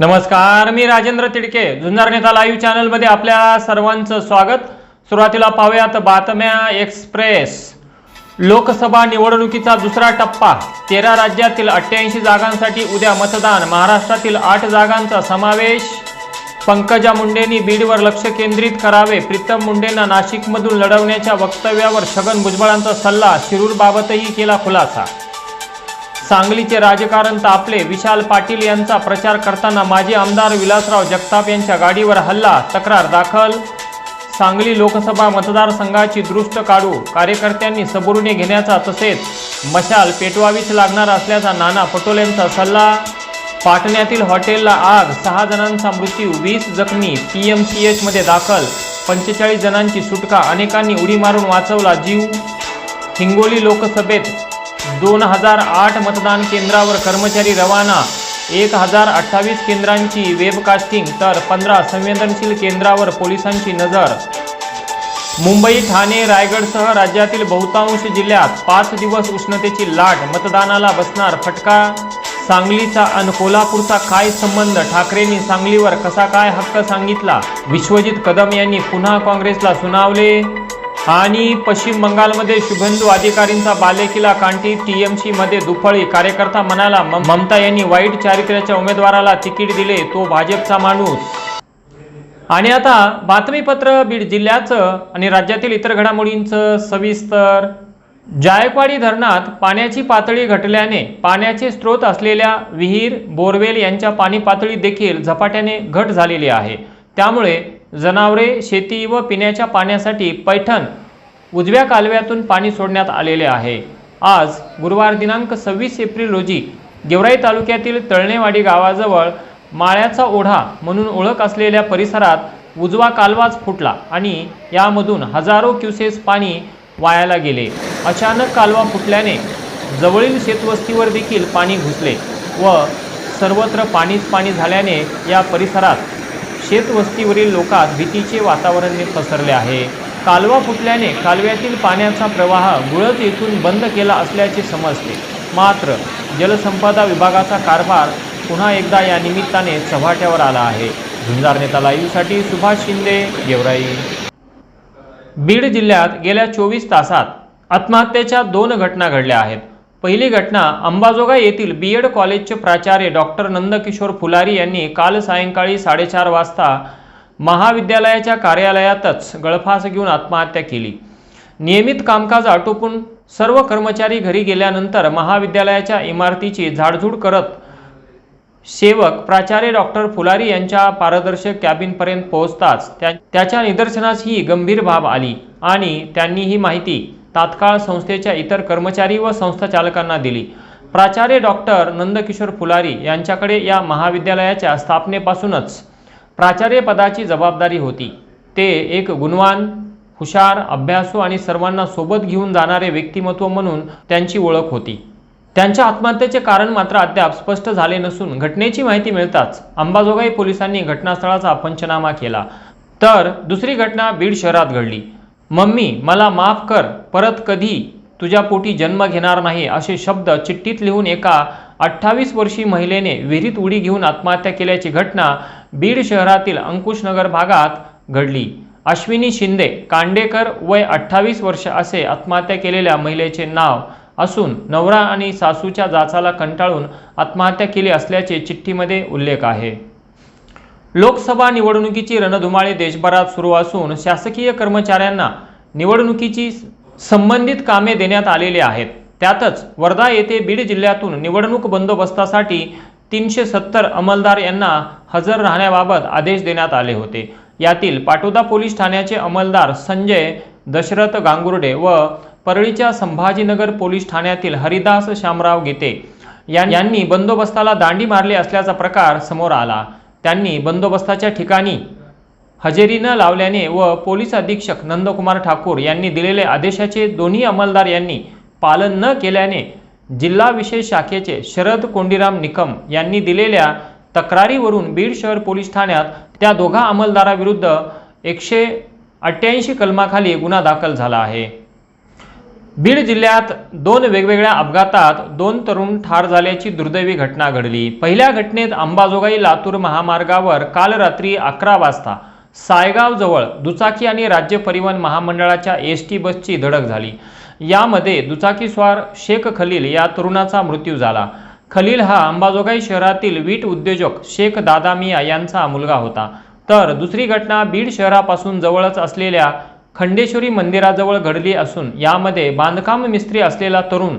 नमस्कार मी राजेंद्र तिडके. झुंजार नेता लाईव्ह चॅनलमध्ये आपल्या सर्वांचं स्वागत. सुरुवातीला पाहूयात बातम्या एक्सप्रेस. लोकसभा निवडणुकीचा दुसरा टप्पा. तेरा राज्यातील अठ्ठ्याऐंशी जागांसाठी उद्या मतदान. महाराष्ट्रातील आठ जागांचा समावेश. पंकजा मुंडेंनी बीडवर लक्ष केंद्रित करावे. प्रीतम मुंडेंना नाशिकमधून लढवण्याच्या वक्तव्यावर छगन भुजबळांचा सल्ला. शिरूरबाबतही केला खुलासा. सांगलीचे राजकारण तापले. विशाल पाटील यांचा प्रचार करताना माजी आमदार विलासराव जगताप यांच्या गाडीवर हल्ला. तक्रार दाखल. सांगली लोकसभा मतदारसंघाची दृष्ट काढू. कार्यकर्त्यांनी सबुरीने घेण्याचा तसेच मशाल पेटवावीच लागणार असल्याचा नाना पटोलेंचा सल्ला. पाटण्यातील हॉटेलला आग. सहा जणांचा मृत्यू वीस जखमी. पी एम सी एचमध्ये दाखल. पंचेचाळीस जणांची सुटका. अनेकांनी उडी मारून वाचवला जीव. हिंगोली लोकसभेत दोन हजार आठ मतदान केंद्रावर कर्मचारी रवाना एक हजार अठ्ठावीस केंद्रांची वेबकास्टिंग तर पंधरा संवेदनशील केंद्रावर पोलिसांची नजर. मुंबई ठाणे रायगडसह राज्यातील बहुतांश जिल्ह्यात पाच दिवस उष्णतेची लाट मतदानाला बसणार फटका. सांगलीचा अन कोल्हापूरचा काय संबंध? ठाकरेंनी सांगलीवर कसा काय हक्क सांगितला? विश्वजित कदम यांनी पुन्हा काँग्रेसला सुनावले. आणि पश्चिम बंगालमध्ये शुभेंदू अधिकारींचा बालेकिला कांटी टीएमसी मध्ये दुफळी कार्यकर्ता म्हणाला ममता यांनी वाईट चारित्र्याच्या उमेदवाराला तिकीट दिले तो भाजपचा माणूस. आणि आता बातमीपत्र बीड जिल्ह्याचं आणि राज्यातील इतर घडामोडींचं सविस्तर. जायकवाडी धरणात पाण्याची पातळी घटल्याने पाण्याचे स्रोत असलेल्या विहीर बोरवेल यांच्या पाणी पातळी देखील झपाट्याने घट झालेली आहे. त्यामुळे जनावरे शेती व पिण्याच्या पाण्यासाठी पैठण उजव्या कालव्यातून पाणी सोडण्यात आलेले आहे. आज गुरुवार दिनांक सव्वीस एप्रिल रोजी गेवराई तालुक्यातील तळणेवाडी गावाजवळ माळ्याचा ओढा म्हणून ओळख असलेल्या परिसरात उजवा कालवाच फुटला आणि यामधून हजारो क्युसेस पाणी वायाला गेले. अचानक कालवा फुटल्याने जवळील शेतवस्तीवर देखील पाणी घुसले व सर्वत्र पाणीच पाणी झाल्याने या परिसरात शेतवस्तीवरील लोकात भीतीचे वातावरण पसरले आहे. कालवा फुटल्याने कालव्यातील पाण्याचा प्रवाह गुळत येथून बंद केला असल्याचे समजते. मात्र जलसंपदा विभागाचा कारभार पुन्हा एकदा या निमित्ताने चव्हाट्यावर आला आहे. झुंजार नेता लाईव्हसाठी सुभाष शिंदे गेवराई. बीड जिल्ह्यात गेल्या चोवीस तासात आत्महत्येच्या दोन घटना घडल्या आहेत. पहिली घटना अंबाजोगाई येथील बी एड कॉलेजचे प्राचार्य डॉक्टर नंदकिशोर फुलारी यांनी काल सायंकाळी साडेचार वाजता महाविद्यालयाच्या कार्यालयातच गळफास घेऊन आत्महत्या केली. नियमित कामकाज आटोपून सर्व कर्मचारी घरी गेल्यानंतर महाविद्यालयाच्या इमारतीची झाडझूड करत सेवक प्राचार्य डॉक्टर फुलारी यांच्या पारदर्शक कॅबिनपर्यंत पोहोचताच त्या त्याच्या निदर्शनास ही गंभीर बाब आली आणि त्यांनी ही माहिती तात्काळ संस्थेच्या इतर कर्मचारी व संस्था चालकांना दिली. प्राचार्य डॉक्टर नंदकिशोर फुलारी यांच्याकडे या महाविद्यालयाच्या स्थापनेपासूनच प्राचार्य पदाची जबाबदारी होती. ते एक गुणवान हुशार अभ्यासू आणि सर्वांना सोबत घेऊन जाणारे व्यक्तिमत्व म्हणून त्यांची ओळख होती. त्यांच्या आत्महत्येचे कारण मात्र अद्याप स्पष्ट झाले नसून घटनेची माहिती मिळताच अंबाजोगाई पोलिसांनी घटनास्थळाचा पंचनामा केला. तर दुसरी घटना बीड शहरात घडली. मम्मी मला माफ कर. परत कधी तुझ्या पोटी जन्म घेणार नाही असे शब्द चिठ्ठीत लिहून एका अठ्ठावीस वर्षीय महिलेने विहिरीत उडी घेऊन आत्महत्या केल्याची घटना बीड शहरातील अंकुशनगर भागात घडली. अश्विनी शिंदे कांडेकर वय अठ्ठावीस वर्ष असे आत्महत्या केलेल्या महिलेचे नाव असून नवरा आणि सासूच्या जाचाला कंटाळून आत्महत्या केली असल्याचे चिठ्ठीमध्ये उल्लेख आहे. लोकसभा निवडणुकीची रणधुमाळी देशभरात सुरू असून शासकीय कर्मचाऱ्यांना निवडणुकीची संबंधित कामे देण्यात आलेली आहेत. त्यातच वर्धा येथे बीड जिल्ह्यातून निवडणूक बंदोबस्तासाठी तीनशे सत्तर अंमलदार यांना हजर राहण्याबाबत आदेश देण्यात आले होते. यातील पाटोदा पोलीस ठाण्याचे अंमलदार संजय दशरथ गांगुर्डे व परळीच्या संभाजीनगर पोलीस ठाण्यातील हरिदास शामराव गीते यांनी बंदोबस्ताला दांडी मारली असल्याचा प्रकार समोर आला. त्यांनी बंदोबस्ताच्या ठिकाणी हजेरी न लावल्याने व पोलीस अधीक्षक नंदकुमार ठाकूर यांनी दिलेल्या आदेशाचे दोन्ही अंमलदार यांनी पालन न केल्याने जिल्हा विशेष शाखेचे शरद कोंडीराम निकम यांनी दिलेल्या तक्रारीवरून बीड शहर पोलीस ठाण्यात त्या दोघा अंमलदाराविरुद्ध एकशे अठ्ठ्याऐंशी कलमाखाली गुन्हा दाखल झाला आहे. बीड जिल्ह्यात दोन वेगवेगळ्या अपघातात दोन तरुण ठार झाल्याची दुर्दैवी घटना घडली. पहिल्या घटनेत अंबाजोगाई लातूर महामार्गावर काल रात्री अकरा वाजता सायगावजवळ दुचाकी आणि राज्य परिवहन महामंडळाच्या एस टी बसची धडक झाली. यामध्ये दुचाकीस्वार शेख खलील या तरुणाचा मृत्यू झाला. खलील हा अंबाजोगाई शहरातील वीट उद्योजक शेख दादा मिया यांचा मुलगा होता. तर दुसरी घटना बीड शहरापासून जवळच असलेल्या खंडेश्वरी मंदिराजवळ घडली असून यामध्ये बांधकाम मिस्त्री असलेला तरुण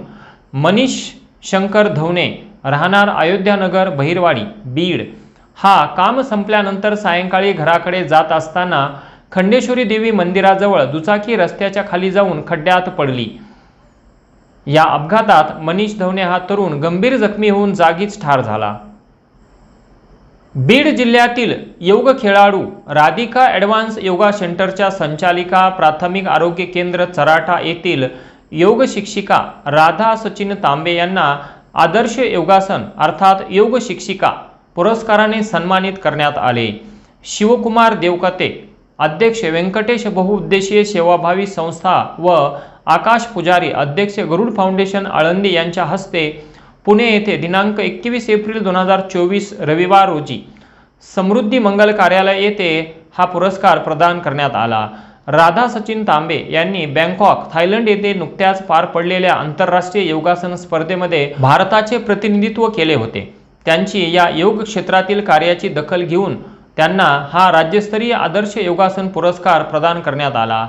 मनीष शंकर धवणे राहणार अयोध्यानगर बहिरवाडी बीड. हा काम संपल्यानंतर सायंकाळी घराकडे जात असताना खंडेश्वरी देवी मंदिराजवळ दुचाकी रस्त्याच्या खाली जाऊन खड्ड्यात पडली. या अपघातात मनीष धवणे हा तरुण गंभीर जखमी होऊन जागीच ठार झाला. बीड जिल्ह्यातील योग खेळाडू राधिका ॲडव्हान्स योगा सेंटरच्या संचालिका प्राथमिक आरोग्य केंद्र चराठा येथील योग शिक्षिका राधा सचिन तांबे यांना आदर्श योगासन अर्थात योग शिक्षिका पुरस्काराने सन्मानित करण्यात आले. शिवकुमार देवकते अध्यक्ष व्यंकटेश बहुउद्देशीय सेवाभावी संस्था व आकाश पुजारी अध्यक्ष गरुड फाउंडेशन आळंदी यांच्या हस्ते पुणे येथे दिनांक एकवीस एप्रिल दोन हजार चोवीस रविवार रोजी समृद्धी मंगल कार्यालय येथे हा पुरस्कार प्रदान करण्यात आला. राधा सचिन तांबे यांनी बँकॉक थायलंड येथे नुकत्याच पार पडलेल्या आंतरराष्ट्रीय योगासन स्पर्धेमध्ये भारताचे प्रतिनिधित्व केले होते. त्यांची या योग क्षेत्रातील कार्याची दखल घेऊन त्यांना हा राज्यस्तरीय आदर्श योगासन पुरस्कार प्रदान करण्यात आला.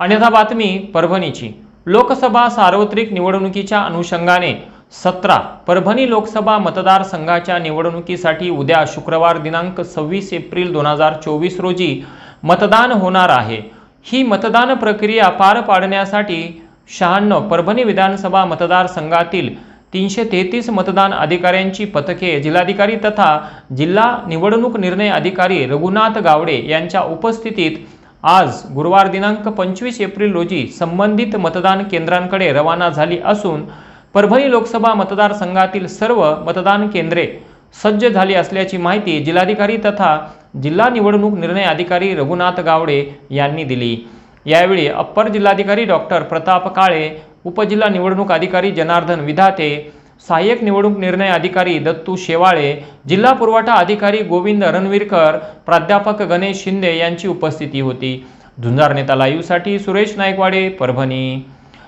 अन्यथा बातमी परभणीची. लोकसभा सार्वत्रिक निवडणुकीच्या अनुषंगाने सतरा. परभणी लोकसभा मतदारसंघाच्या निवडणुकीसाठी उद्या शुक्रवार दिनांक सव्वीस एप्रिल दोन हजार चोवीस रोजी मतदान होणार आहे. ही मतदान प्रक्रिया पार पाडण्यासाठी शहाण्णव. परभणी विधानसभा मतदारसंघातील तीनशे तेहतीस मतदान अधिकाऱ्यांची पथके जिल्हाधिकारी तथा जिल्हा निवडणूक निर्णय अधिकारी रघुनाथ गावडे यांच्या उपस्थितीत आज गुरुवार दिनांक पंचवीस एप्रिल रोजी संबंधित मतदान केंद्रांकडे रवाना झाली असून परभणी लोकसभा मतदारसंघातील सर्व मतदान केंद्रे सज्ज झाली असल्याची माहिती जिल्हाधिकारी तथा जिल्हा निवडणूक निर्णय अधिकारी रघुनाथ गावडे यांनी दिली. यावेळी अप्पर जिल्हाधिकारी डॉक्टर प्रताप काळे उपजिल्हा निवडणूक अधिकारी जनार्दन विधाते सहाय्यक निवडणूक निर्णय अधिकारी दत्तू शेवाळे जिल्हा पुरवठा अधिकारी गोविंद रणवीरकर प्राध्यापक गणेश शिंदे यांची उपस्थिती होती. झुंजार नेता लाईव्हसाठी सुरेश नायकवाडे परभणी.